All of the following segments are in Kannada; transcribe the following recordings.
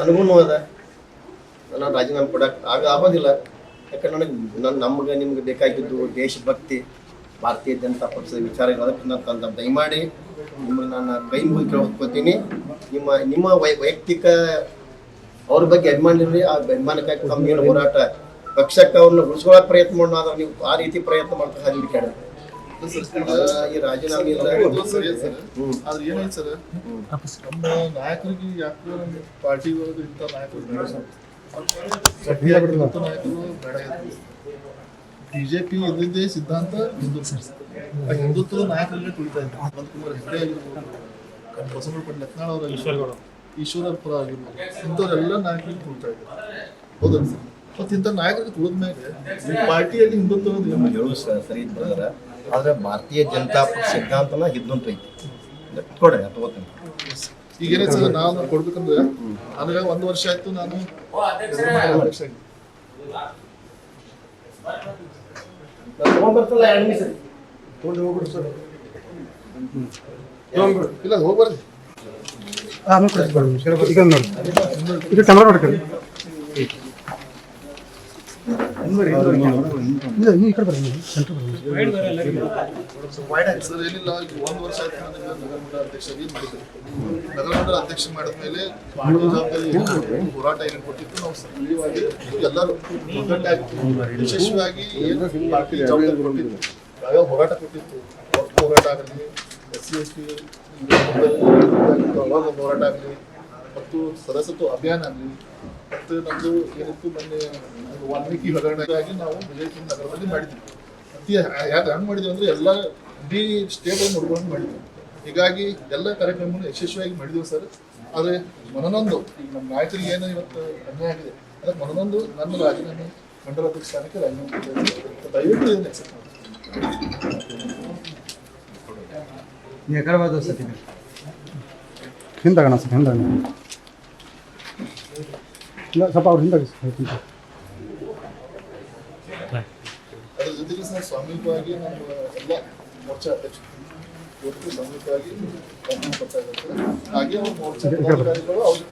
ನನಗೂ ಅದ ನಾನು ರಾಜೀನಾಮೆ ಕೊಡಕ್ಕೆ ಆಗ ಆಗೋದಿಲ್ಲ. ಯಾಕಂದ್ರೆ ನನಗೆ ನನ್ನ ನಮ್ಗೆ ನಿಮ್ಗೆ ಬೇಕಾಗಿದ್ದು ದೇಶಭಕ್ತಿ ಭಾರತೀಯ ಜನತಾ ಪಕ್ಷದ ವಿಚಾರಗಳು, ಅದಕ್ಕೆ ನಾನು ತಂದ ದಯಮಾಡಿ ನಿಮ್ಮ ನಾನು ಕೈ ಮುಗಿ ಕೇಳ್ಕೊತೀನಿ. ನಿಮ್ಮ ನಿಮ್ಮ ವೈ, ವೈಯಕ್ತಿಕ ಅವ್ರ ಬಗ್ಗೆ ಅಭಿಮಾನ ಇರಲಿ ಆ ಅಭಿಮಾನಕ್ಕಾಗಿ ಕಮ್ಮಿ ಹೋರಾಟ. ಪಕ್ಷಕ್ಕೆ ಅವ್ರನ್ನ ಉಳಿಸ್ಕೊಳ್ಳೋಕೆ ಪ್ರಯತ್ನ ಮಾಡೋಣ ನೀವು ಆ ರೀತಿ ಪ್ರಯತ್ನ ಮಾಡ್ತಾ ಹಾಗೆ ಕೇಳ. ಈ ರಾಜೀನಾಮೆ ಸರಿ ಸರ್ ಆದ್ರೆ ಏನಾಯ್ತು ಸರ್ ನಮ್ಮ ನಾಯಕರಿಗೆ ಯಾಕೆ ಪಾರ್ಟಿ ಇಂಥ ನಾಯಕರು ಸರ್. ನಾಯಕರು ಬೇಡ ಬಿಜೆಪಿ ಇದ್ದಿದ್ದೇ ಸಿದ್ಧಾಂತ ಹಿಂದುತ್ವ ಆ ಹಿಂದುತ್ವದ ನಾಯಕರಲ್ಲೇ ತುಳಿತಾ ಅನಂತ್ ಕುಮಾರ್ ಹೆಗಡೆ ಆಗಿರ್ಬೋದು ಪಟ್ಟ ಲಕ್ನಾಳ್ ಅವರ ಈಶ್ವರ ಈಶ್ವರಪ್ಪ ಆಗಿರ್ಬೋದು ಇಂಥವರೆಲ್ಲ ನಾಯಕರಿಗೆ ತುಳಿತಾ ಇದ್ದಾರೆ ಹೌದಲ್ಲ ಸರ್ ಮತ್ತೆ ಇಂಥ ನಾಯಕರಿಗೆ ತುಳಿದ ಮೇಲೆ ಪಾರ್ಟಿಯಲ್ಲಿ ಹಿಂದುತ್ವ ಸರಿ ಬರ್ದಾರ ಆದ್ರೆ ಭಾರತೀಯ ಜನತಾ ಪಕ್ಷ ಸಿದ್ಧಾಂತನ ಇದ್ದಂತ ಐತಿ ಕೊಡೆ ತಗೋತೀನಿ. ಈಗ ಏನಾಯ್ತು ಸರ್ ನಾನು ಕೊಡ್ಬೇಕಂದ್ರೆ ನನಗೆ ಒಂದು ವರ್ಷ ಆಯ್ತು ನಾನು. ತಗೊಂಡ್ಬರ್ತಲ್ಲ ಎರಡು ನಿಮಿಷ. ಇಲ್ಲ ಹೋಗ್ಬಾರ್ದು ಆಮೇಲೆ ಕೊಡ್ತೀನಿ ಈಗ ನೋಡಿ. ಇದು ಕ್ಯಾಮ್ರಾ ನೋಡ್ಕೊಳ್ಳಿ ಇಲ್ಲ ನೀವು ಈ ಕಡೆ ಬರ್ರಿ ನೀವು ಸೆಂಟ್ರ್ ಬರ್ರಿ ಸರ್ ಏನಿಲ್ಲ ಒಂದು ವರ್ಷ ಆಯ್ತು ನನಗೆ ನಗರ ಮಂಡಲ ಅಧ್ಯಕ್ಷರಾಗಿ ಮಾಡಿದ್ದೆ ನಗರ ಅಧ್ಯಕ್ಷ ಮಾಡಿದ ಮೇಲೆ ಹೋರಾಟ ಏನು ಕೊಟ್ಟಿತ್ತು ನಾವು ಸಕ್ರಿಯವಾಗಿ ಎಲ್ಲರೂ ಯಶಸ್ವಿಯಾಗಿ ಏನು ಯಾವ್ಯಾವ ಹೋರಾಟ ಕೊಟ್ಟಿತ್ತು ಹೋರಾಟ ಆಗಲಿ ಎಸ್ ಸಿ ಎಸ್ ಟಿ ಹೋರಾಟ ಆಗಲಿ ಮತ್ತು ಸದಸ್ಯತ್ವ ಅಭಿಯಾನ ಆಗಲಿ ಮತ್ತು ನಮ್ಮದು ಏನಿತ್ತು ಮೊನ್ನೆ ವಾಲ್ಮೀಕಿ ಹಗರಣಕ್ಕಾಗಿ ನಾವು ವಿಜಯಪುರ ನಗರದಲ್ಲಿ ಮಾಡಿದ್ವಿ. ಅತಿ ಯಾಕೆ ಹಂಗೆ ಮಾಡಿದ್ವಿ ಅಂದ್ರೆ ಎಲ್ಲ ಇಡೀ ಸ್ಟೇಟ್ ಅನ್ನು ನೋಡ್ಕೊಂಡು ಮಾಡಿದ್ವಿ. ಹೀಗಾಗಿ ಎಲ್ಲ ಕಾರ್ಯಕ್ರಮವನ್ನು ಯಶಸ್ವಿಯಾಗಿ ಮಾಡಿದ್ವಿ ಸರ್. ಆದರೆ ಮನನೊಂದು, ಈಗ ನಮ್ಮ ನಾಯಕರಿಗೆ ಏನು ಇವತ್ತು ಅನ್ಯಾಯ ಆಗಿದೆ. ಅದಕ್ಕೆ ಮನನೊಂದು ನನ್ನ ರಾಜೀನಾಮೆ ಮಂಡಲ ಸ್ಥಾನಕ್ಕೆ ರಾಜೀನಾಮೆ. ದಯವಿಟ್ಟು ಇದನ್ನು ಎಕ್ಸೆಪ್ಟ್ ಮಾಡಿ. ಹಿಂದಾಗಣ ಸರ್ ಹಿಂದಾಗಣ ಇಲ್ಲ ಸ್ವಲ್ಪ ಅವ್ರು ಹಿಂದಾಗಿ ಸರ್ ಹೇಳ್ತೀನಿ ಸರ್. ಅದ್ರ ಜೊತೆಗೆ ಸಹ ಸಾಮೂಹಿಕವಾಗಿ ನಮ್ಮ ಎಲ್ಲ ಮೋರ್ಚಾ ಅಧ್ಯಕ್ಷರು ಇವತ್ತು ಸಾಮೂಹಿಕವಾಗಿ ಪ್ರಯತ್ನ ಪಡ್ತಾ ಇದ್ದಾರೆ ಹಾಗೆ ಅವ್ರ ಮೋರ್ಚಾ ಪದಾಧಿಕಾರಿಗಳು ಅವ್ರು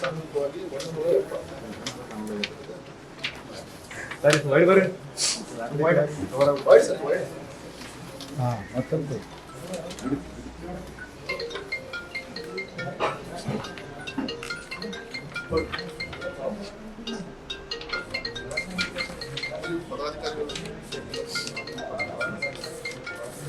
ಸಾಮೂಹಿಕವಾಗಿ ಒಂದು ನೂರ ಎಪ್ಪತ್ತು ವೈಡ್ ಸರ್ ವೈಡ್ ಪದಾಧಿಕಾರಿಗಳು